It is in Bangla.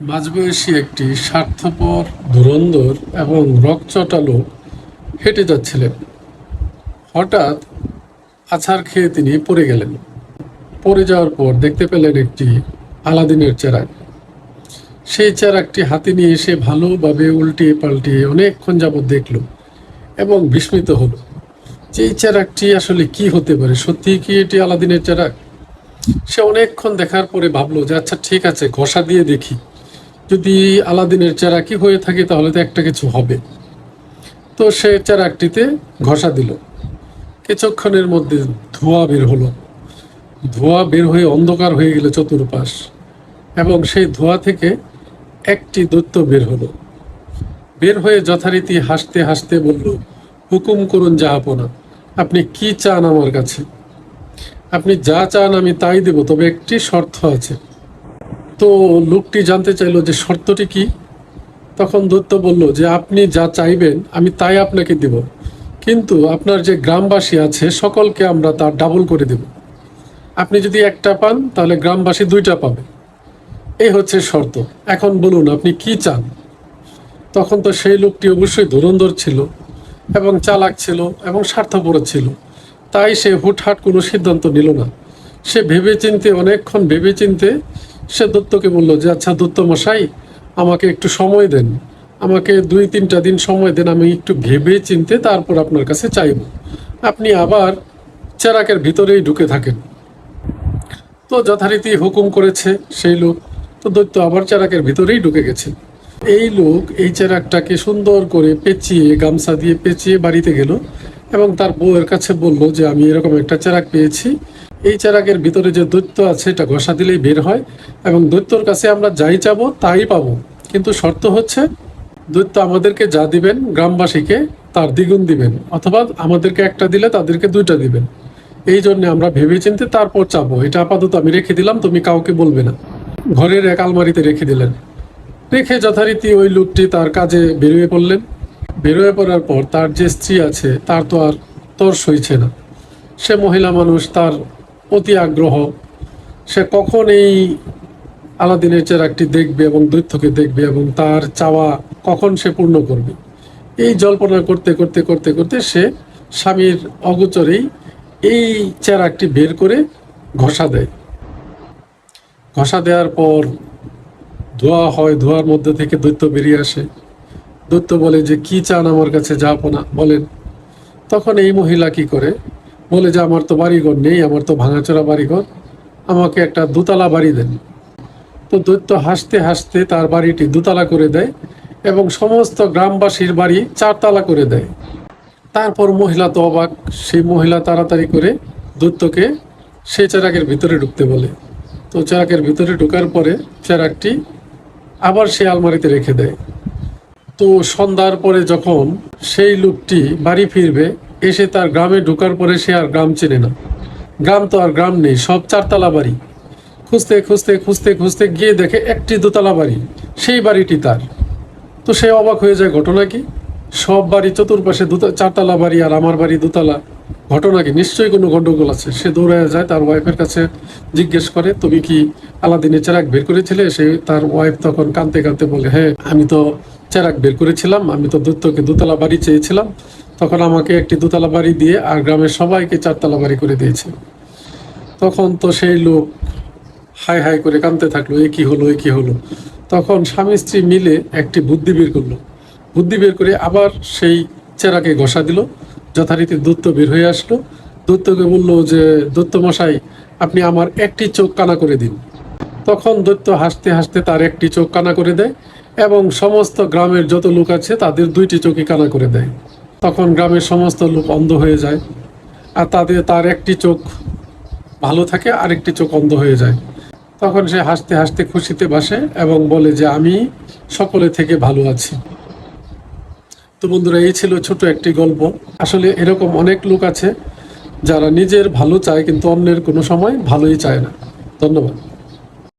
মাঝবয়সী একটি স্বার্থপর ধুরন্ধর এবং রকচটা লোক হেঁটে যাচ্ছিলেন। হঠাৎ আছাড় খেয়ে তিনি পড়ে গেলেন। পড়ে যাওয়ার পর দেখতে পেলেন একটি আলাদিনের চেরাগ। সেই চেরাগটি হাতে নিয়ে এসে ভালোভাবে উল্টিয়ে পাল্টিয়ে অনেকক্ষণ যাবৎ দেখল এবং বিস্মিত হলো। যে এই চেরাগটি আসলে কি হতে পারে? সত্যি কি এটি আলাদিনের চেরাগ? সে অনেকক্ষণ দেখার পরে ভাবলো যে আচ্ছা ঠিক আছে, ঘষা দিয়ে দেখি। যদি আলাদিনের চেরাকি হয়ে থাকে, তাহলে তো একটা কিছু হবে। তো সে চেরাকটিতে ঘষা দিল। কিছুক্ষণের মধ্যে ধোঁয়া বের হলো। ধোঁয়া বের হয়ে অন্ধকার হয়ে গেল চতুর্পাশ, এবং সেই ধোঁয়া থেকে একটি দৈত্য বের হলো। বের হয়ে যথারীতি হাসতে হাসতে বলল, হুকুম করুন জাহাপনা আপনি কি চান আমার কাছে? আপনি যা চান আমি তাই দেব, তবে একটি শর্ত আছে। তো লোকটি জানতে চাইলো যে শর্তটি কি। তখন দত্ত বলল যে, আপনি যা চাইবেন, আমি তাই আপনাকে দেব। কিন্তু আপনার যে গ্রামবাসী আছে, সকলকে আমরা তার ডাবল করে দেব। আপনি যদি একটা পান, তাহলে গ্রামবাসী দুইটা পাবে। এই হচ্ছে শর্ত। এখন বলুন, আপনি কি চান? তখন তো সেই লোকটি অবশ্যই ধুরন্ধর ছিল এবং চালাক ছিল এবং স্বার্থপর ছিল। তাই সে হুটহাট কোনো সিদ্ধান্ত নিল না। সে ভেবে চিনতে অনেকক্ষণ ভেবে চিনতে সে দত্তকে বলল, যে আচ্ছা দত্ত মশাই আমাকে একটু সময় দেন। আমাকে দুই তিনটা দিন সময় দেন, আমি একটু ভেবে চিনতে তারপর আপনার কাছে চাইব। আপনি আবার চেরাকের ভিতরেই ঢুকে থাকেন। তো যথারীতি হুকুম করেছে সেই লোক। তো দৈত্য আবার চেরাকের ভিতরেই ঢুকে গেছে। এই লোক এই চেরাকটাকে সুন্দর করে পেঁচিয়ে, গামছা দিয়ে পেঁচিয়ে বাড়িতে গেল এবং তার বউয়ের কাছে বলল যে, আমি এরকম একটা চেরাক পেয়েছি। এই চেরাকের ভিতরে যে দৈত্য আছে, এটা ঘষা দিলেই বের হয় এবং দৈত্যর কাছে আমরা যাই চাবো, তাই পাবো। কিন্তু শর্ত হচ্ছে, দৈত্য আমাদেরকে যা দিবেন, গ্রামবাসীকে তার দ্বিগুণ দিবেন, অথবা আমাদেরকে একটা দিলে তাদেরকে দুইটা দিবেন। এই জন্য আমরা ভেবে চিনতে তারপর চাবো। এটা আপাতত আমি রেখে দিলাম, তুমি কাউকে বলবে না। ঘরের এক আলমারিতে রেখে দিলেন। রেখে যথারীতি ওই লোকটি তার কাজে বেরিয়ে পড়লেন। বেরোয় পড়ার পর তার যে স্ত্রী আছে, তার তো আর তর সইছে না। সে মহিলা মানুষ, তার অতি আগ্রহ। সে কখন এই আলাদিনের চেরাকটি দেখবে এবং দৈত্যকে দেখবে এবং তার চাওয়া কখন সে পূর্ণ করবে। এই জল্পনা করতে করতে করতে করতে সে স্বামীর অগোচরেই এই চেরাকটি বের করে ঘষা দেয়। ঘষা দেওয়ার পর ধোয়া হয়, ধোয়ার মধ্যে থেকে দৈত্য বেরিয়ে আসে। দৈত্য বলে যে, কি চান আমার কাছে যাপনা বলেন। তখন এই মহিলা কি করে? বলে যে, আমার তো বাড়িঘর নেই, আমার তো ভাঙাচোরা বাড়িঘর, আমাকে একটা দোতলা বাড়ি দেন। তো দৈত্য হাসতে হাসতে তার বাড়িটি দোতলা করে দেয় এবং সমস্ত গ্রামবাসীর বাড়ি চারতলা করে দেয়। তারপর মহিলা তো অবাক, সেই মহিলা তাড়াতাড়ি করে দৈত্যকে সেই চেরাকের ভিতরে ঢুকতে বলে। তো চেরাকের ভিতরে ঢোকার পরে চেরাকটি আবার সে আলমারিতে রেখে দেয়। তো সন্ধ্যার পরে যখন সেই লোকটি বাড়ি ফিরবে এসে তার গ্রামে ঢোকার পরে সে আর গ্রাম চেনে না। গ্রাম তো আর গ্রাম নেই, সব চারতলা বাড়ি। খুঁজতে খুঁজতে খুঁজতে খুঁজতে গিয়ে দেখে একটি দোতলা বাড়ি, সেই বাড়িটি তার। তো সে অবাক হয়ে যায়, ঘটনা কি? সব বাড়ি চতুর্পাশে দুটা চারতলা বাড়ি আর আমার বাড়ি দোতলা। ঘটনা কি? নিশ্চয়ই কোনো গন্ডগোল আছে। সে দৌড়ায় যায় তার ওয়াইফের কাছে, জিজ্ঞেস করে, তুমি কি আলাদিনের চেরাক বের করেছিলে? সে তার ওয়াইফ তখন কাঁদতে কাঁদতে বলে হ্যাঁ আমি তো চেরাক বের করেছিলাম, আমি তো দত্তকে দোতলা বাড়ি চেয়েছিলাম। তখন আমাকে একটি দোতলা বাড়ি দিয়ে আর গ্রামের সবাইকে চারতলা বাড়ি করে দিয়েছে। তখন তো সেই লোক হাই হাই করে কাঁদতে থাকল, এ কি হলো, এ কি হলো? তখন স্বামী স্ত্রী মিলে একটি বুদ্ধি বের করল। বুদ্ধি বের করে আবার সেই চেরাকে ঘষা দিল, যথারীতি দত্ত বের হয়ে আসলো। দত্তকে বলল যে দত্ত মশাই আপনি আমার একটি চোখ কানা করে দিন। তখন দৈত্য হাসতে হাসতে তার একটি চোখ কানা করে দেয় এবং সমস্ত গ্রামের যত লোক আছে তাদের দুইটি চোখই কানা করে দেয়। তখন গ্রামের সমস্ত লোক অন্ধ হয়ে যায়। আর তাদের, তার একটি চোখ ভালো থাকে, আরেকটি চোখ অন্ধ হয়ে যায়। তখন সে হাসতে হাসতে খুশিতে বাসে এবং বলে যে, আমি সকলে থেকে ভালো আছি। তো বন্ধুরা, এই ছিল ছোট একটি গল্প। আসলে এরকম অনেক লোক আছে যারা নিজের ভালো চায়, কিন্তু অন্যের কোনো সময় ভালোই চায় না। ধন্যবাদ।